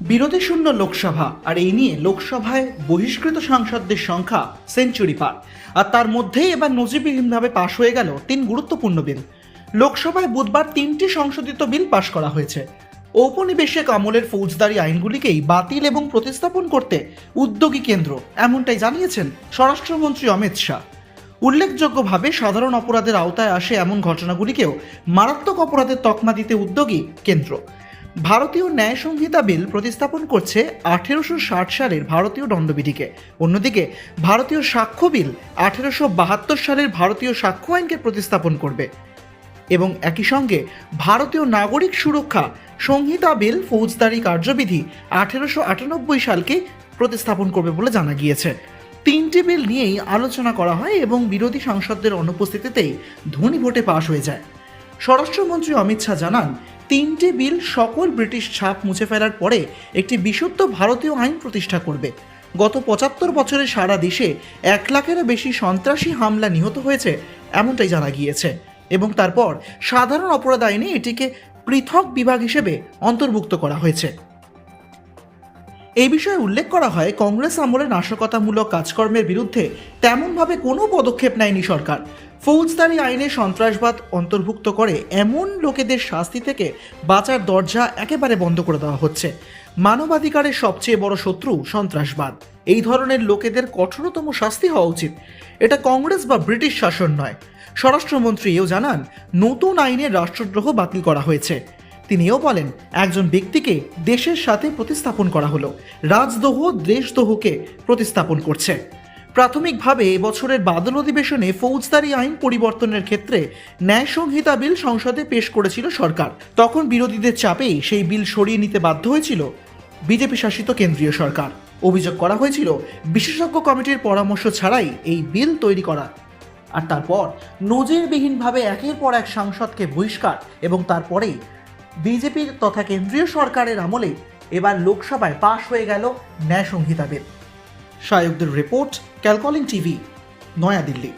বিরোধী শূন্য লোকসভা, আর এই নিয়ে লোকসভায় বহিষ্কৃত সাংসদদের সংখ্যা সেঞ্চুরি পার। আর তার মধ্যেই এবার নজিরবিহীনভাবে পাশ হয়ে গেল তিন গুরুত্বপূর্ণ বিল। লোকসভায় বুধবার তিনটি সংশোধিত বিল পাশ করা হয়েছে। ঔপনিবেশিক আমলের ফৌজদারি আইনগুলিকেই বাতিল এবং প্রতিস্থাপন করতে উদ্যোগী কেন্দ্র, এমনটাই জানিয়েছেন স্বরাষ্ট্রমন্ত্রী অমিত শাহ। উল্লেখযোগ্যভাবে সাধারণ অপরাধের আওতায় আসে এমন ঘটনাগুলিকেও মারাত্মক অপরাধের তকমা দিতে উদ্যোগী কেন্দ্র। ভারতীয় ন্যায় সংহিতা বিল প্রতিস্থাপন করছে আঠেরোশো ষাট সালের ভারতীয় দণ্ডবিধিকে। অন্যদিকে, ভারতীয় সাক্ষ্য বিল আঠেরোশো বাহাত্তর সালের ভারতীয় সাক্ষ্য আইনকে প্রতিস্থাপন করবে। এবং একই সঙ্গে, ভারতীয় নাগরিক সুরক্ষা সংহিতা বিল ফৌজদারি কার্যবিধি আঠেরোশো আটানব্বই সালকে প্রতিস্থাপন করবে বলে জানা গিয়েছে। তিনটি বিল নিয়েই আলোচনা করা হয় এবং বিরোধী সাংসদদের অনুপস্থিতিতেই ধনী ভোটে পাশ হয়ে যায়। স্বরাষ্ট্রমন্ত্রী অমিত শাহ জানান তিনটি বিল সকল ব্রিটিশ ছাপ মুছে ফেলার পরে একটি বিশুদ্ধ ভারতীয় আইন প্রতিষ্ঠা করবে। গত পঁচাত্তর বছরে সারা দেশে এক লাখেরও বেশি সন্ত্রাসী হামলা নিহত হয়েছে এমনটাই জানা গিয়েছে এবং তারপর সাধারণ অপরাধ আইনে এটিকে পৃথক বিভাগ হিসেবে অন্তর্ভুক্ত করা হয়েছে। এই বিষয়ে উল্লেখ করা হয়, কংগ্রেস আমলে নাশকতামূলক কাজকর্মের বিরুদ্ধে তেমনভাবে কোনো পদক্ষেপ নেয়নি সরকার। ফৌজদারি আইনে সন্ত্রাসবাদ অন্তর্ভুক্ত করে এমন লোকেদের শাস্তি থেকে বাঁচার দরজা একেবারে বন্ধ করে দেওয়া হচ্ছে। মানবাধিকারের সবচেয়ে বড় শত্রু সন্ত্রাসবাদ। এই ধরনের লোকেদের কঠোরতম শাস্তি হওয়া উচিত। এটা কংগ্রেস বা ব্রিটিশ শাসন নয়। স্বরাষ্ট্রমন্ত্রী এও জানান, নতুন আইনে রাষ্ট্রদ্রোহ বাতিল করা হয়েছে। তিনিও বলেন, একজন ব্যক্তিকে দেশের সাথে প্রতিস্থাপন করা হলো। রাজদোহ দেশদোহকে প্রতিস্থাপন করছে। প্রাথমিকভাবে এবছরের বাদল অধিবেশনে ফৌজদারি আইন পরিবর্তনের ক্ষেত্রে ন্যায় সংহিতা বিল সংসদে পেশ করেছিল সরকার। তখন বিরোধীদের চাপেই সেই বিল সরিয়ে নিতে বাধ্য হয়েছিল বিজেপি শাসিত কেন্দ্রীয় সরকার। অভিযোগ করা হয়েছিল, বিশেষজ্ঞ কমিটির পরামর্শ ছাড়াই এই বিল তৈরি করা। আর তারপর নজিরবিহীনভাবে একের পর এক সাংসদকে বহিষ্কার এবং তারপরেই বিজেপির তথা কেন্দ্রীয় সরকারের আমলে এবার লোকসভায় পাশ হয়ে গেল ন্যায় সংহিতা বিল। সায়কদের রিপোর্ট, ক্যালকলিং টিভি, নয়াদিল্লি।